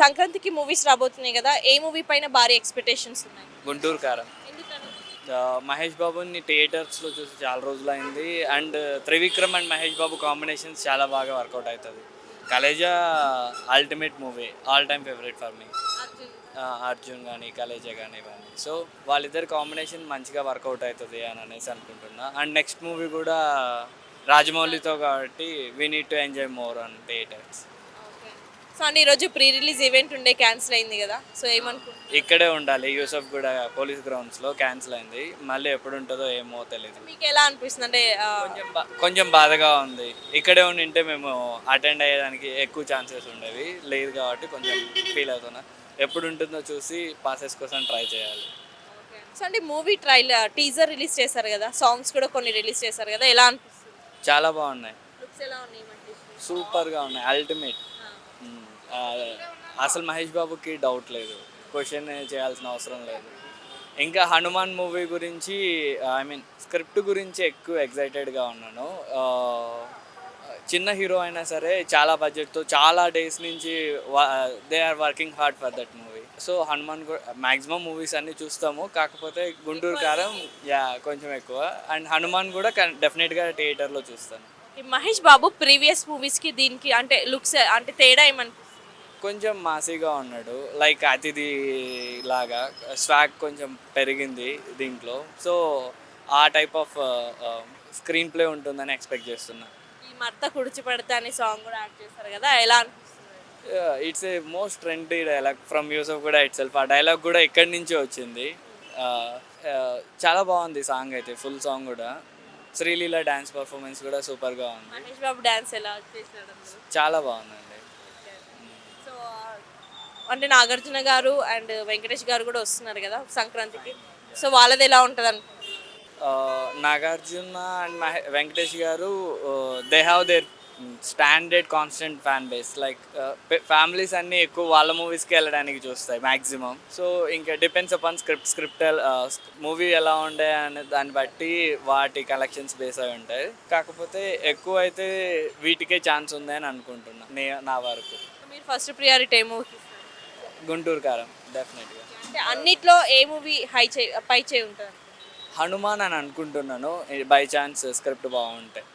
సంక్రాంతికి మూవీస్ రాబోతున్నాయి కదా ఏ మూవీ పైన భారీ ఎక్స్పెక్టేషన్స్ ఉన్నాయి? గుంటూరు కారం. మహేష్ బాబుని థియేటర్స్లో చూసి చాలా రోజులైంది and Trivikram and Mahesh Babu combinations చాలా బాగా వర్కౌట్ అవుతుంది. Khaleja ultimate movie all time favourite for me Arjun. కానీ కలేజా కానీ ఇవన్నీ. సో వాళ్ళిద్దరి కాంబినేషన్ మంచిగా వర్కౌట్ అవుతుంది అని అనేసి అనుకుంటున్నా. అండ్ నెక్స్ట్ మూవీ కూడా రాజమౌళితో కాబట్టి we need to enjoy more on theatres so అంటే ఈరోజు ప్రీ రిలీజ్ ఈవెంట్ ఉండే క్యాన్సిల్ అయింది కదా. సో ఏమనుకుంటున్నారు? ఇక్కడే ఉండాలి. యూసఫ్ కూడా పోలీస్ గ్రౌండ్స్లో క్యాన్సిల్ అయింది. మళ్ళీ ఎప్పుడు ఉంటుందో ఏమో తెలియదు మీకు ఎలా అనిపిస్తుంది? అంటే ఆ, కొంచెం బా- కొంచెం బాధగా ఉంది. ఇక్కడే ఉండింటే మేము అటెండ్ అయ్యేదానికి ఎక్కువ ఛాన్సెస్ ఉండేవి. లేదు కాబట్టి కొంచెం ఫీల్ అవుతున్నా. ఎప్పుడు ఉంటుందో చూసి పాసెస్ కోసం ట్రై చేయాలి. సో అంటే మూవీ ట్రైలర్ టీజర్ రిలీజ్ చేశారు కదా. సాంగ్స్ కూడా కొన్ని రిలీజ్ చేశారు కదా. ఎలా అనిపిస్తుంది? చాలా బాగున్నాయి. లుక్స్ ఎలా ఉన్నాయి? మంచి సూపర్గా ఉన్నాయి. అల్టిమేట్. అసలు మహేష్ బాబుకి డౌట్ లేదు. క్వశ్చన్ చేయాల్సిన అవసరం లేదు. ఇంకా హనుమాన్ మూవీ గురించి ఐ మీన్ స్క్రిప్ట్ గురించి ఎక్కువ ఎగ్జైటెడ్గా ఉన్నాను. చిన్న హీరో అయినా సరే చాలా బడ్జెట్తో చాలా డేస్ నుంచి they are working hard for that movie so Hanuman maximum movies అన్నీ చూస్తాము. కాకపోతే గుంటూరు కారం యా కొంచెం ఎక్కువ. అండ్ హనుమాన్ కూడా డెఫినెట్గా థియేటర్లో చూస్తాను. మహేష్ బాబు ప్రీవియస్ మూవీస్కి దీనికి అంటే లుక్స్ అంటే తేడా ఏమనిపిస్తుంది కొంచెం మాసీగా ఉన్నాడు. లైక్ అతిథి లాగా. స్వాగ్ కొంచెం పెరిగింది దీంట్లో. సో ఆ టైప్ ఆఫ్ స్క్రీన్ ప్లే ఉంటుందని ఎక్స్పెక్ట్ చేస్తున్నా. ఈ మర్త కుడిచి పడతా అనే సాంగ్ కూడా యాడ్ చేశారు కదా ఎలా it's a most trendy dialogue from Yusuf కూడా ఇట్ సెల్ఫ్ ఆ డైలాగ్ కూడా ఇక్కడి నుంచే వచ్చింది. చాలా బాగుంది సాంగ్ అయితే ఫుల్ సాంగ్ కూడా. శ్రీలీల డ్యాన్స్ పర్ఫార్మెన్స్ కూడా సూపర్గా ఉంది. మహేష్ బాబు డాన్స్ ఎలా అందులో? చాలా బాగుందండి. సో అంటే నాగార్జున గారు అండ్ వెంకటేష్ గారు కూడా వస్తున్నారు కదా సంక్రాంతికి. సో వాళ్ళది ఎలా ఉంటుంది ఆ, నాగార్జున అండ్ మహే వెంకటేష్ గారు they have their standard constant fan base. Like families అన్నీ ఎక్కువ వాళ్ళ మూవీస్కి వెళ్ళడానికి చూస్తాయి మ్యాక్సిమం సో ఇంకా depends upon script script movie ఎలా ఉండే అనే దాన్ని బట్టి వాటి కలెక్షన్స్ బేస్ అయి ఉంటాయి. కాకపోతే ఎక్కువ అయితే వీటికే ఛాన్స్ ఉంది అని అనుకుంటున్నా నే నా వరకు. మీరు ఫస్ట్ ప్రియారిటీ ఏ మూవీ గుంటూరు కారం డెఫినెట్గా అంటే అన్నిట్లో ఏ మూవీ హై చే పై చేయి ఉంటుంది? హనుమాన్ అని అనుకుంటున్నాను. బై ఛాన్స్ స్క్రిప్ట్ బాగుంటాయి